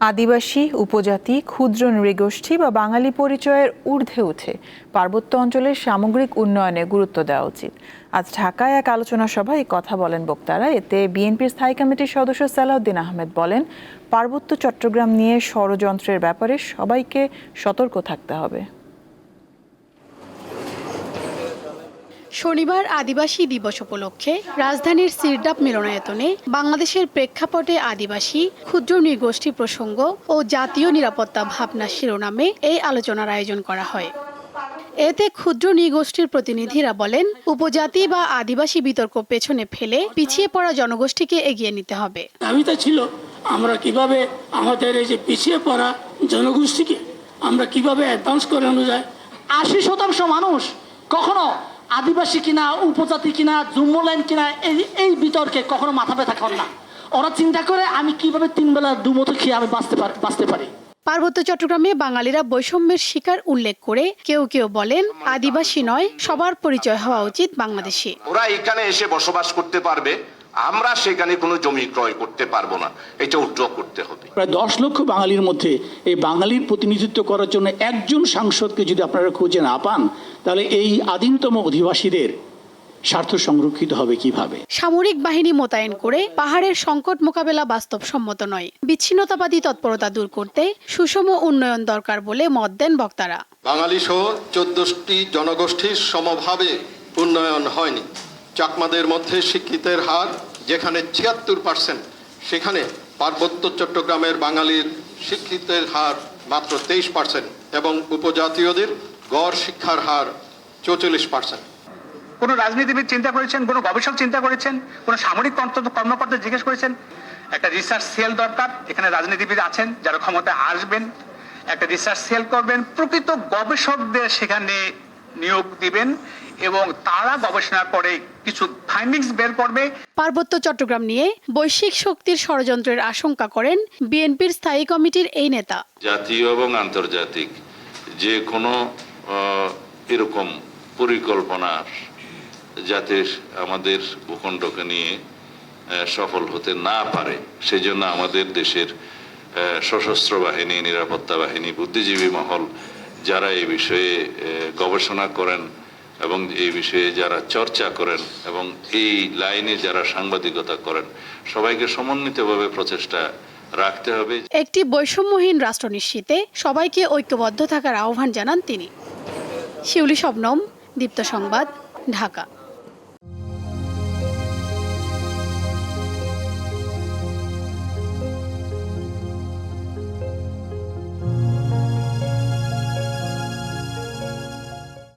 আদিবাসী, উপজাতি, ক্ষুদ্র নৃগোষ্ঠী বা বাঙালি পরিচয়ের ঊর্ধ্বে উঠে পার্বত্য অঞ্চলের সামগ্রিক উন্নয়নে গুরুত্ব দেওয়া উচিত। আজ ঢাকায় এক আলোচনা সভায় কথা বলেন বক্তারা। এতে বিএনপির স্থায়ী কমিটির সদস্য সালাউদ্দিন আহমেদ বলেন, পার্বত্য চট্টগ্রাম নিয়ে ষড়যন্ত্রের ব্যাপারে সবাইকে সতর্ক থাকতে হবে। শনিবার আদিবাসী দিবস উপলক্ষে রাজধানীর সিরডাপ মিলনায়তনে বাংলাদেশের প্রেক্ষাপটে আদিবাসী, ক্ষুদ্র নৃগোষ্ঠী প্রসঙ্গ ও জাতীয় নিরাপত্তা ভাবনা শিরোনামে এই আলোচনার আয়োজন করা হয়। এতে ক্ষুদ্র নৃগোষ্ঠীর প্রতিনিধিরা বলেন, উপজাতি বা আদিবাসী বিতর্ক পেছনে ফেলে পিছিয়ে পড়া জনগোষ্ঠীকে এগিয়ে নিতে হবে। দাবিটা ছিল, আমরা কীভাবে আমাদের এই যে পিছিয়ে পড়া জনগোষ্ঠীকে আমরা কীভাবে অ্যাডভান্স করে আনা যায়? আশি শতাংশ মানুষ কখনো আদিবাসী কিনা উপজাতি কিনা জুম্মলাইন কিনা এই এই বিতর্কে কখনো মাথা ব্যথা খান না। ওরা চিন্তা করে আমি কীভাবে তিন বেলা দুমতো খেয়ে আমি বাঁচতে পারি বাঁচতে পারি। পার্বত্য চট্টগ্রামে বাঙালিরা বৈষম্যের শিকার উল্লেখ করে কেউ কেউ বলেন আদিবাসী নয় সবার পরিচয় হওয়া উচিত বাংলাদেশি। ওরা এখানে এসে বসবাস করতে পারবে আমরা সেখানে কোনো জমি ক্রয় করতে পারব না এটা উদ্র করতে হবে। প্রায় দশ লক্ষ বাঙালির মধ্যে এই বাঙালির প্রতিনিধিত্ব করার জন্য একজন সাংসদকে যদি আপনারা খুঁজে না পান তাহলে এই আদিমতম অধিবাসীদের স্বার্থ সংরক্ষিত হবে কীভাবে? সামরিক বাহিনী মোতায়েন করে পাহাড়ের সংকট মোকাবেলা বাস্তবসম্মত নয়। বিচ্ছিন্নতাবাদী তৎপরতা দূর করতে সুষম উন্নয়ন দরকার বলে মত দেন বক্তারা। বাঙালি সহ চোদ্দটি জনগোষ্ঠীর সমভাবে উন্নয়ন হয়নি। চাকমাদের মধ্যে শিক্ষিতের হার যেখানে ছিয়াত্তর পার্সেন্ট সেখানে পার্বত্য চট্টগ্রামের বাঙালির শিক্ষিতের হার মাত্র তেইশ পার্সেন্ট এবং উপজাতীয়দের গড় শিক্ষার হার চৌচল্লিশ পার্সেন্ট কোনো রাজনীতিবিদ চিন্তা করেছেন? কোনো গবেষক চিন্তা করেছেন? কোনো সামরিক কর্ত- কর্মকর্তা জিজ্ঞেস করেছেন? একটা রিসার্চ সেল দরকার এখানে রাজনীতিবিদ আছেন যারা ক্ষমতায় আসবেন। একটা রিসার্চ সেল করবেন প্রকৃত গবেষকদের সেখানে নিয়োগ দিবেন এবং তারা গবেষণা করে কিছু ফাইন্ডিংস বের করবে। পার্বত্য চট্টগ্রাম নিয়ে বৈশ্বিক শক্তির ষড়যন্ত্রের আশঙ্কা করেন বিএনপির স্থায়ী কমিটির এই নেতা। জাতীয় এবং আন্তর্জাতিক যে কোনো এরকম পরিকল্পনা যাতে আমাদের ভূখণ্ডকে নিয়ে সফল হতে না পারে, সেজন্য আমাদের দেশের সশস্ত্র বাহিনী, নিরাপত্তা বাহিনী, বুদ্ধিজীবী মহল যারা এই বিষয়ে গবেষণা করেন এবং এই বিষয়ে যারা চর্চা করেন এবং এই লাইনে যারা সাংবাদিকতা করেন, সবাইকে সমন্বিতভাবে প্রচেষ্টা রাখতে হবে। একটি বৈষম্যহীন রাষ্ট্র নিশ্চিতে সবাইকে ঐক্যবদ্ধ থাকার আহ্বান জানান তিনি। শিউলি শবনম দীপ্ত সংবাদ ঢাকা।